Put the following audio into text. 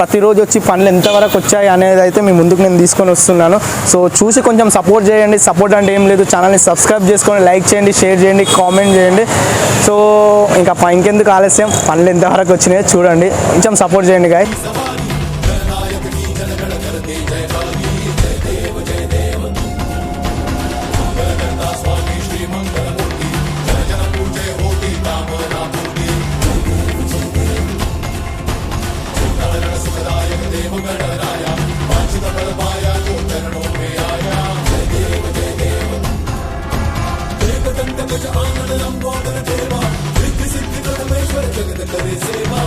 ప్రతిరోజు వచ్చి పనులు ఎంతవరకు వచ్చాయి అనేది అయితే మీ ముందుకు నేను తీసుకొని వస్తున్నాను. సో చూసి కొంచెం సపోర్ట్ చేయండి. సపోర్ట్ అంటే ఏం లేదు. ఛానల్ని సబ్స్క్రైబ్ చేసుకొని లైక్ చేయండి షేర్ చేయండి కామెంట్ చేయండి. సో ఇంకా ఇంకెందుకు ఆలస్యం? పనులు ఎంతవరకు వచ్చినాయో చూడండి. కొంచెం సపోర్ట్ చేయండి గాయ நம்போதர தேவா. சிக்கு சிக்கு கடமேஸ்வர ஜெகதகரே சேவா.